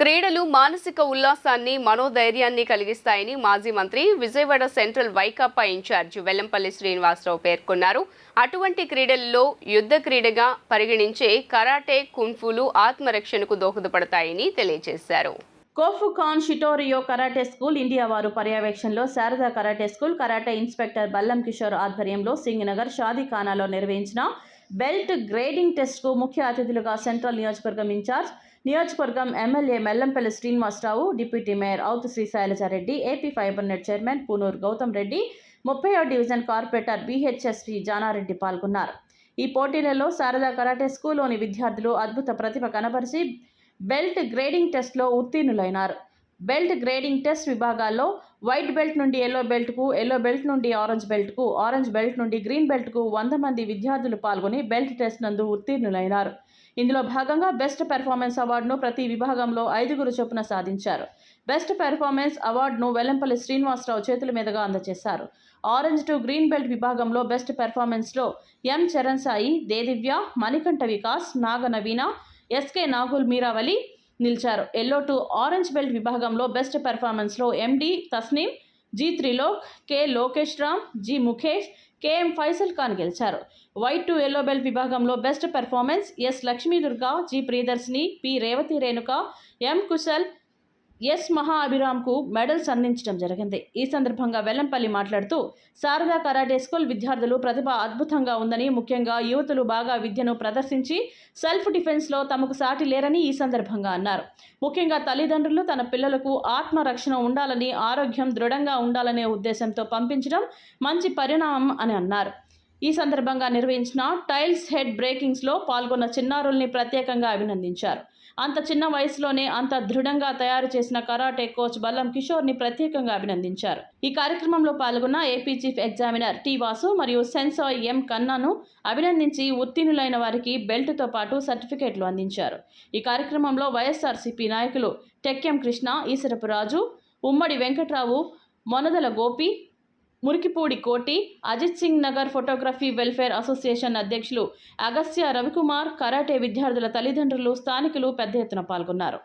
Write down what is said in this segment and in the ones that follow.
క్రీడలు మానసిక ఉల్లాసాన్ని మనోధైర్యాన్ని కలిగిస్తాయని మాజీ మంత్రి విజయవాడ సెంట్రల్ వైకాపా ఇన్ఛార్జ్ వెల్లంపల్లి శ్రీనివాసరావు పేర్కొన్నారు. అటువంటి క్రీడల్లో యుద్ధ క్రీడగా పరిగణించే కరాటే కుంఫులు ఆత్మరక్షణకు దోహదపడతాయని తెలియజేశారు. Kofukan Shitoryu karate school India వారు పర్యవేక్షణలో Sharada karate school karate inspector Ballam Kishore ఆధ్వర్యంలో సింగనగర్ షాదీఖానాలో నిర్వహించిన బెల్ట్ గ్రేడింగ్ టెస్ట్కు ముఖ్య అతిథులుగా సెంట్రల్ నియోజకవర్గం ఇన్ఛార్జ్ నియోజకవర్గం MLA Mellampalli Srinivasa Rao deputy mayor అవుతు Shri Sailaja Reddy AP fibre net chairman Punuru Gautam Reddy ముప్పై డివిజన్ కార్పొరేటర్ బీహెచ్ఎస్పి జానారెడ్డి పాల్గొన్నారు. ఈ పోటీలలో శారదా కరాటే స్కూల్లోని విద్యార్థులు అద్భుత ప్రతిభ కనబరిచి బెల్ట్ గ్రేడింగ్ టెస్ట్లో ఉత్తీర్ణులైనారు. బెల్ట్ గ్రేడింగ్ టెస్ట్ విభాగాల్లో వైట్ బెల్ట్ నుండి ఎల్లో బెల్ట్కు ఎల్లో బెల్ట్ నుండి ఆరెంజ్ బెల్ట్కు ఆరెంజ్ బెల్ట్ నుండి గ్రీన్ బెల్ట్కు వంద మంది విద్యార్థులు పాల్గొని బెల్ట్ టెస్ట్ నందు ఉత్తీర్ణులైనారు. ఇందులో భాగంగా బెస్ట్ పెర్ఫార్మెన్స్ అవార్డును ప్రతి విభాగంలో ఐదుగురు చొప్పున సాధించారు. బెస్ట్ పెర్ఫార్మెన్స్ అవార్డును వెల్లంపల్లి శ్రీనివాసరావు చేతుల మీదుగా అందజేశారు ఆరెంజ్ టు గ్రీన్ బెల్ట్ విభాగంలో బెస్ట్ పెర్ఫార్మెన్స్లో ఎం చరణ్ సాయి దేదివ్య మణికంఠ వికాస్ నాగ నవీన ఎస్కే నాగుల్ మీరావలి నిలిచారు. ఎల్లో టు ఆరెంజ్ బెల్ట్ విభాగంలో best పెర్ఫార్మెన్స్లో MD Tasneem G Trilok K Lokesh Ram G Mukesh KM Faisal Khan గెలిచారు. వైట్ టు ఎల్లో బెల్ట్ విభాగంలో best performance S Lakshmi Durga G Priyadarshini P Revathi Renuka M Kushal S Maha అభిరామ్కు medals అందించడం జరిగింది. ఈ సందర్భంగా వెల్లంపల్లి మాట్లాడుతూ Sharada karate school విద్యార్థులు ప్రతిభ అద్భుతంగా ఉందని ముఖ్యంగా యువతులు బాగా విద్యను ప్రదర్శించి సెల్ఫ్ డిఫెన్స్లో తమకు సాటి లేరని ఈ సందర్భంగా అన్నారు. ముఖ్యంగా తల్లిదండ్రులు తన పిల్లలకు ఆత్మరక్షణ ఉండాలని ఆరోగ్యం దృఢంగా ఉండాలనే ఉద్దేశంతో పంపించడం మంచి పరిణామం అని అన్నారు. ఈ సందర్భంగా నిర్వహించిన టైల్స్ హెడ్ బ్రేకింగ్స్లో పాల్గొన్న చిన్నారుల్ని ప్రత్యేకంగా అభినందించారు. అంత చిన్న వయసులోనే అంత దృఢంగా తయారు చేసిన కరాటే కోచ్ బల్లం కిషోర్ని ప్రత్యేకంగా అభినందించారు. ఈ కార్యక్రమంలో పాల్గొన్న AP chief examiner T Vasu మరియు సెన్సాయ్ ఎం కన్నాను అభినందించి ఉత్తీర్ణులైన వారికి బెల్ట్తో పాటు సర్టిఫికేట్లు అందించారు. ఈ కార్యక్రమంలో వైఎస్ఆర్సీపీ నాయకులు టెక్కెం కృష్ణ ఈశ్వరపు రాజు ఉమ్మడి Venkatrao మొనదల Gopi Murikipudi Koti Ajith Singh Nagar photography welfare association అధ్యక్షులు అగస్త్య రవికుమార్ కరాటే విద్యార్థుల తల్లిదండ్రులు స్థానికులు పెద్ద ఎత్తున పాల్గొన్నారు.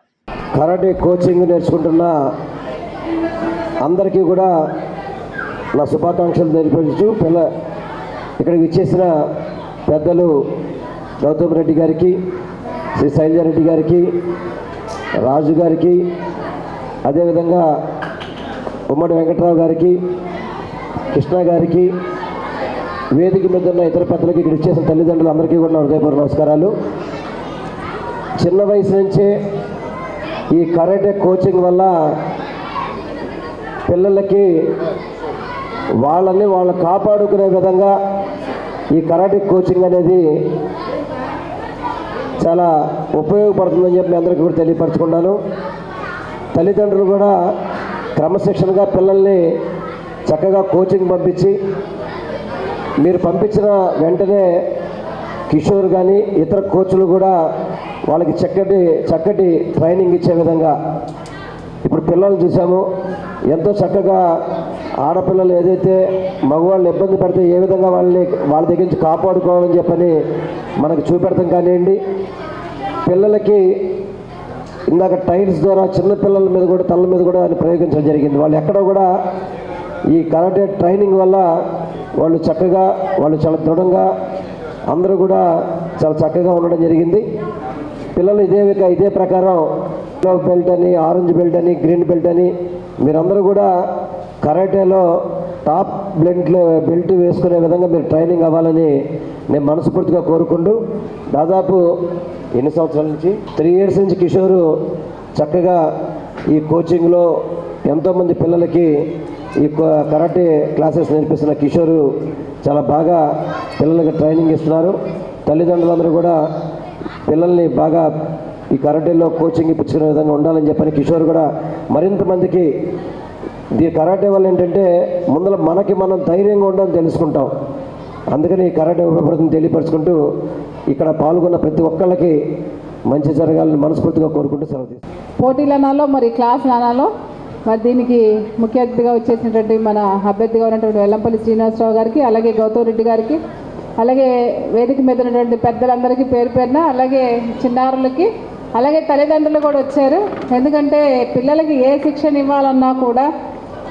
కరాటే కోచింగ్ నేర్చుకుంటున్న అందరికీ కూడా నా శుభాకాంక్షలు తెలిపించు పిల్ల ఇక్కడికి ఇచ్చేసిన పెద్దలు గౌతమ్ రెడ్డి గారికి శ్రీ శైలజారెడ్డి గారికి రాజు గారికి అదేవిధంగా ఉమ్మడి వెంకట్రావు గారికి కృష్ణ గారికి వేదిక మీద ఉన్న ఇతర పెద్దలకి ఇక్కడ ఇచ్చేసిన తల్లిదండ్రులు అందరికీ కూడా హృదయపూర్వ నమస్కారాలు. చిన్న వయసు నుంచే ఈ కరాటే కోచింగ్ వల్ల పిల్లలకి వాళ్ళని వాళ్ళు కాపాడుకునే విధంగా ఈ కరాటే కోచింగ్ అనేది చాలా ఉపయోగపడుతుందని చెప్పి మీ అందరికీ కూడా తెలియపరచుకున్నాను. తల్లిదండ్రులు కూడా క్రమశిక్షణగా పిల్లల్ని చక్కగా కోచింగ్ పంపించి మీరు పంపించిన వెంటనే కిషోర్ కానీ ఇతర కోచ్లు కూడా వాళ్ళకి చక్కటి చక్కటి ట్రైనింగ్ ఇచ్చే విధంగా ఇప్పుడు పిల్లల్ని చూసాము ఎంతో చక్కగా ఆడపిల్లలు ఏదైతే మగవాళ్ళు ఇబ్బంది పడితే ఏ విధంగా వాళ్ళని వాళ్ళ దగ్గర నుంచి కాపాడుకోవాలని చెప్పని మనకు చూపెడతాం కానివ్వండి. పిల్లలకి ఇందాక టైల్స్ ద్వారా చిన్న పిల్లల మీద కూడా తల మీద కూడా అది ప్రయోగించడం జరిగింది. వాళ్ళు ఎక్కడ కూడా ఈ కరాటే ట్రైనింగ్ వల్ల వాళ్ళు చక్కగా వాళ్ళు చాలా దృఢంగా అందరూ కూడా చాలా చక్కగా ఉండడం జరిగింది. పిల్లలు ఇదే ఇదే ప్రకారం బెల్ట్ అని ఆరెంజ్ బెల్ట్ అని గ్రీన్ బెల్ట్ అని మీరందరూ కూడా కరాటేలో టాప్ బెల్ట్లో బెల్ట్ వేసుకునే విధంగా మీరు ట్రైనింగ్ అవ్వాలని నేను మనస్ఫూర్తిగా కోరుకుంటూ దాదాపు ఎన్ని సంవత్సరాల నుంచి? త్రీ ఇయర్స్ నుంచి కిషోరు చక్కగా ఈ కోచింగ్లో ఎంతోమంది పిల్లలకి ఈ కరాటే క్లాసెస్ నేర్పిస్తున్న కిషోరు చాలా బాగా పిల్లలకి ట్రైనింగ్ ఇస్తున్నారు. తల్లిదండ్రులందరూ కూడా పిల్లల్ని బాగా ఈ కరాటేలో కోచింగ్ ఇప్పించుకునే విధంగా ఉండాలని చెప్పని కిషోర్ కూడా మరింత మందికి ఈ కరాటే వల్ల ఏంటంటే ముందర మనకి మనం ధైర్యంగా ఉండాలని తెలుసుకుంటాం. అందుకని ఈ కరాటే ఉపయోగపడుతుంది తెలియపరుచుకుంటూ ఇక్కడ పాల్గొన్న ప్రతి ఒక్కళ్ళకి మంచి జరగాలని మనస్ఫూర్తిగా కోరుకుంటూ సెలవు తీసుకుంటాం అనాలో మరి క్లాస్ అనాలో మరి దీనికి ముఖ్య అతిథిగా వచ్చేసినటువంటి మన అభ్యర్థిగా ఉన్నటువంటి వెల్లంపల్లి శ్రీనివాసరావు గారికి అలాగే గౌతమ్ రెడ్డి గారికి అలాగే వేదిక మీద ఉన్నటువంటి పెద్దలందరికీ పేరు పేరున అలాగే చిన్నారులకి అలాగే తల్లిదండ్రులు కూడా వచ్చారు. ఎందుకంటే పిల్లలకి ఏ శిక్షణ ఇవ్వాలన్నా కూడా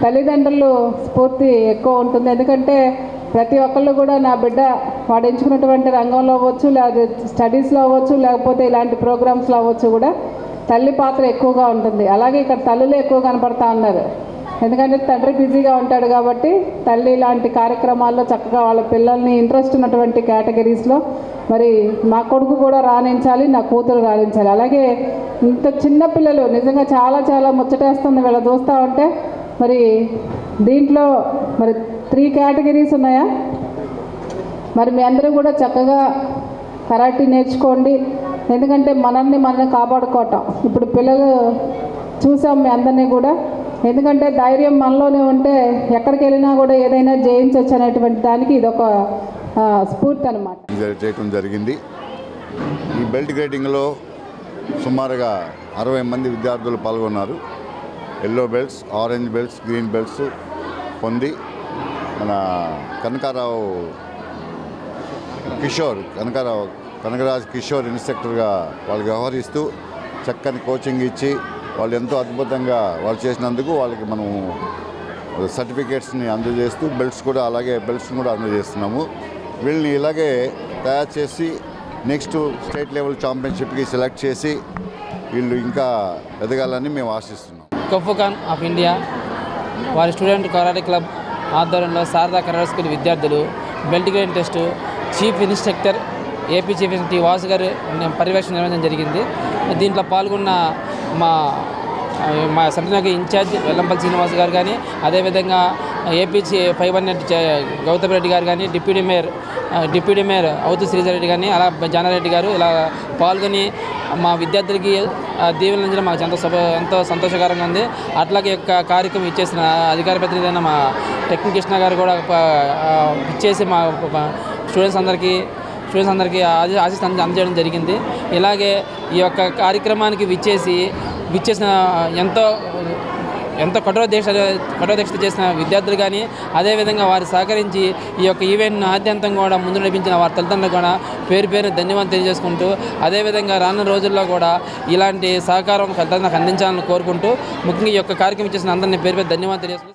తల్లిదండ్రులు స్ఫూర్తి ఎక్కువ ఉంటుంది. ఎందుకంటే ప్రతి ఒక్కళ్ళు కూడా నా బిడ్డ వాడు ఎంచుకున్నటువంటి రంగంలో అవ్వచ్చు లేదా స్టడీస్లో అవ్వచ్చు లేకపోతే ఇలాంటి ప్రోగ్రామ్స్లో అవ్వచ్చు కూడా తల్లి పాత్ర ఎక్కువగా ఉంటుంది. అలాగే ఇక్కడ తల్లులే ఎక్కువ కనపడతా ఉన్నారు. ఎందుకంటే తండ్రి బిజీగా ఉంటాడు కాబట్టి తల్లి ఇలాంటి కార్యక్రమాల్లో చక్కగా వాళ్ళ పిల్లల్ని ఇంట్రెస్ట్ ఉన్నటువంటి కేటగిరీస్లో మరి మా కొడుకు కూడా రాణించాలి నా కూతురు రాణించాలి. అలాగే ఇంత చిన్న పిల్లలు నిజంగా చాలా చాలా ముచ్చటేస్తుంది వీళ్ళ చూస్తూ ఉంటే. మరి దీంట్లో మరి త్రీ కేటగిరీస్ ఉన్నాయా? మరి మీ అందరూ కూడా చక్కగా కరాటీ నేర్చుకోండి. ఎందుకంటే మనల్ని మనం కాపాడుకోవటం. ఇప్పుడు పిల్లలు చూసాం మీ అందరినీ కూడా. ఎందుకంటే ధైర్యం మనలోనే ఉంటే ఎక్కడికి వెళ్ళినా కూడా ఏదైనా జయించవచ్చు అనేటువంటి దానికి ఇది ఒక స్ఫూర్తి అనమాట చేయటం జరిగింది. ఈ బెల్ట్ గ్రేడింగ్లో సుమారుగా అరవై మంది విద్యార్థులు పాల్గొన్నారు. Yellow belts orange belts green belts పొంది మన కనకారావు కిషోర్ కనకారావు కనకరాజ్ కిషోర్ ఇన్స్ట్రక్టర్గా వాళ్ళు వ్యవహరిస్తూ చక్కని కోచింగ్ ఇచ్చి వాళ్ళు ఎంతో అద్భుతంగా వాళ్ళు చేసినందుకు వాళ్ళకి మనము సర్టిఫికేట్స్ని అందజేస్తూ బెల్ట్స్ కూడా అలాగే బెల్ట్స్ని కూడా అందజేస్తున్నాము. వీళ్ళని ఇలాగే తయారు చేసి నెక్స్ట్ స్టేట్ లెవెల్ ఛాంపియన్షిప్కి సెలెక్ట్ చేసి వీళ్ళు ఇంకా ఎదగాలని మేము ఆశిస్తున్నాం. కొఫుకాన్ ఆఫ్ ఇండియా వారి స్టూడెంట్ కరాటే క్లబ్ ఆధ్వర్యంలో శారదా కరాటే స్కూల్ విద్యార్థులు belt grade test chief instructor AP chief instructor T Vasu గారు పర్యవేక్షణ నిర్వహించడం జరిగింది. దీంట్లో పాల్గొన్న మా మా సంటనగర్ ఇన్ఛార్జ్ వెల్లంపల్లి శ్రీనివాస్ గారు కానీ అదేవిధంగా AP five hundred Gautam Reddy గారు కానీ డిప్యూటీ మేయర్ డిప్యూటీ మేయర్ అవుతు శ్రీధర్ కానీ అలా జానారెడ్డి గారు ఇలా పాల్గొని మా విద్యార్థులకి ఆ, దీవెనలు మాకు ఎంతో ఎంతో సంతోషకరంగా ఉంది. అట్లాగే యొక్క కార్యక్రమం ఇచ్చేసిన అధికార ప్రతినిధి అయిన మా టెక్నిక్ కృష్ణ గారు కూడా ఇచ్చేసి మా స్టూడెంట్స్ అందరికీ స్టూడెంట్స్ అందరికీ ఆది ఆశీస్ అందజేయడం జరిగింది. ఇలాగే ఈ యొక్క కార్యక్రమానికి విచ్చేసి విచ్చేసిన ఎంతో ఎంతో కఠోర దీక్ష కఠోర దీక్ష చేసిన విద్యార్థులు కానీ అదేవిధంగా వారు సహకరించి ఈ యొక్క ఈవెంట్ను ఆద్యంతం కూడా ముందు నడిపించిన వారి తల్లిదండ్రులు కూడా పేరు పేరు ధన్యవాదాలు తెలియజేసుకుంటూ అదేవిధంగా రానున్న రోజుల్లో కూడా ఇలాంటి సహకారం తల్లిదండ్రులకు అందించాలని కోరుకుంటూ ముఖ్యంగా ఈ యొక్క కార్యక్రమం చేసిన అందరినీ పేరు పేరు ధన్యవాదాలు తెలియజేసుకుంటూ